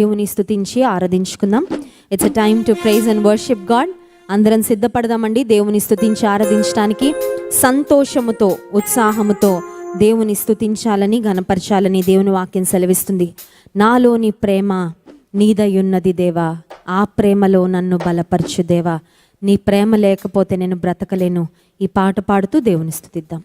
దేవుని స్థుతించి ఆరాధించుకుందాం. It's a time to praise and worship God అందరం సిద్ధపడదామండి దేవుని స్తుతించి ఆరాధించడానికి. సంతోషముతో ఉత్సాహముతో దేవుని స్తుతించాలని గనపరచాలని దేవుని వాక్యం సెలవిస్తుంది. నాలోని ప్రేమ నీదయున్నది దేవా. ఆ ప్రేమలో నన్ను బలపరచు దేవా. నీ ప్రేమ లేకపోతే నేను బ్రతకలేను. ఈ పాట పాడుతూ దేవుని స్థుతిద్దాం.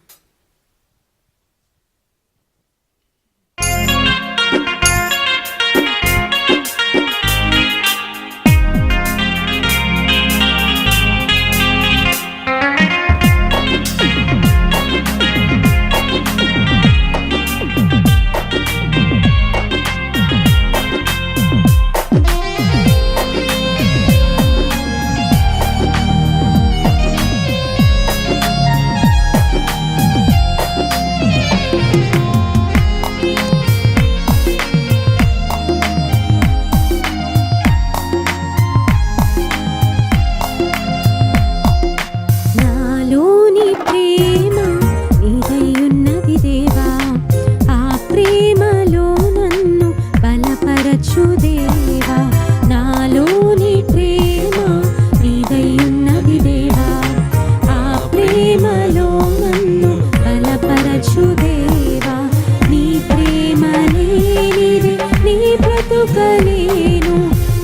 బ్రతుకలేను.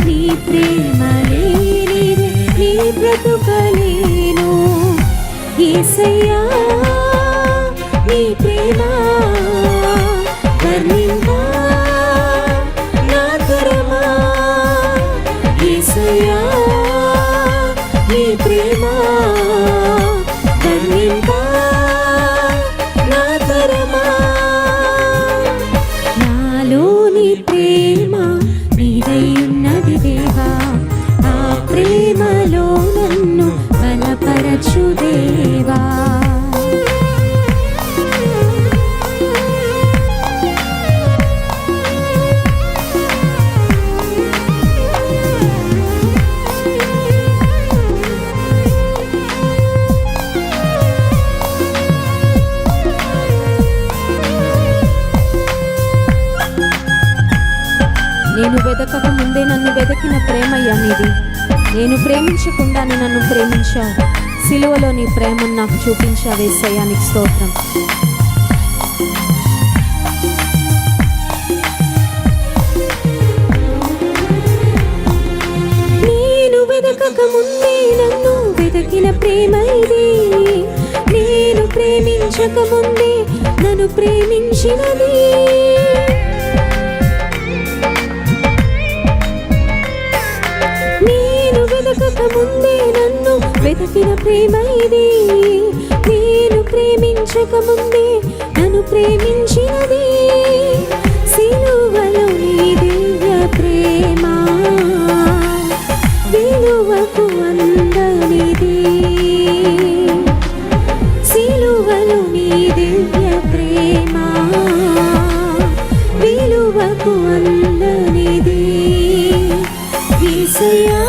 నీ ప్రేమ లేనిది నీ బ్రతుకలేను. ఏసయ్యా నేను వెదకక ముందే నన్ను వెదకిన ప్రేమయ్యా నీది. నేను ప్రేమించకుండానే నన్ను ప్రేమించావు సిలువలో నీ ప్రేమను నాకు చూపించావేసయ్యా నీకు స్తోత్రం. నేను వెదకక ముందే నన్ను వెదకిన ప్రేమ ఇది నేను ప్రేమించక ముందే నన్ను ప్రేమించినది. నన్ను ప్రేమ ఇది. నేను ప్రేమించక ముందే నన్ను ప్రేమించినది. సిలువలో నీ దివ్య ప్రేమ. విలువకు అందనిది. సిలువలో నీ దివ్య ప్రేమ. విలువకు అందనిది. యేసయ్యా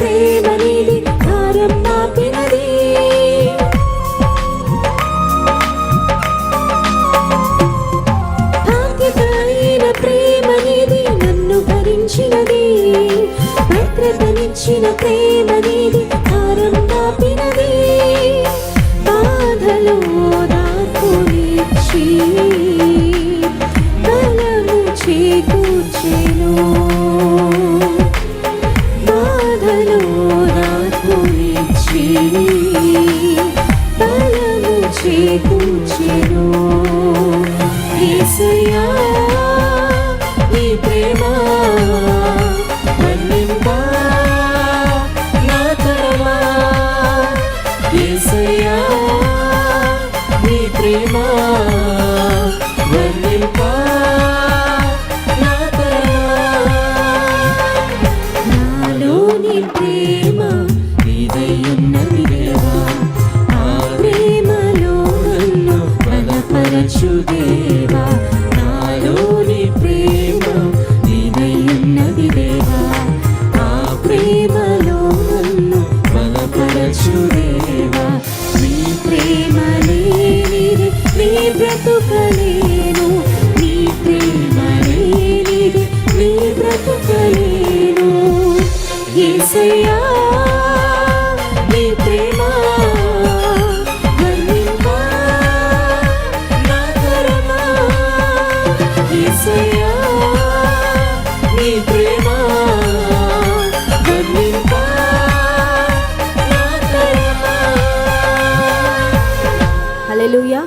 ప్రేమనేది భారం మాపినది బాధ్యతైన ప్రేమనేది నన్ను భరించినది. భద్రతనిచ్చిన ప్రేమనేది భారం మాపినది బాధలో దాక్కునిచ్చి చేకూర్చెను యేసయ్యా నీ ప్రేమ వర్ణింపా నా తరమా. యేసయ్యా నీ ప్రేమ యేసయ్యా నీ ప్రేమ వర్ణింపా నా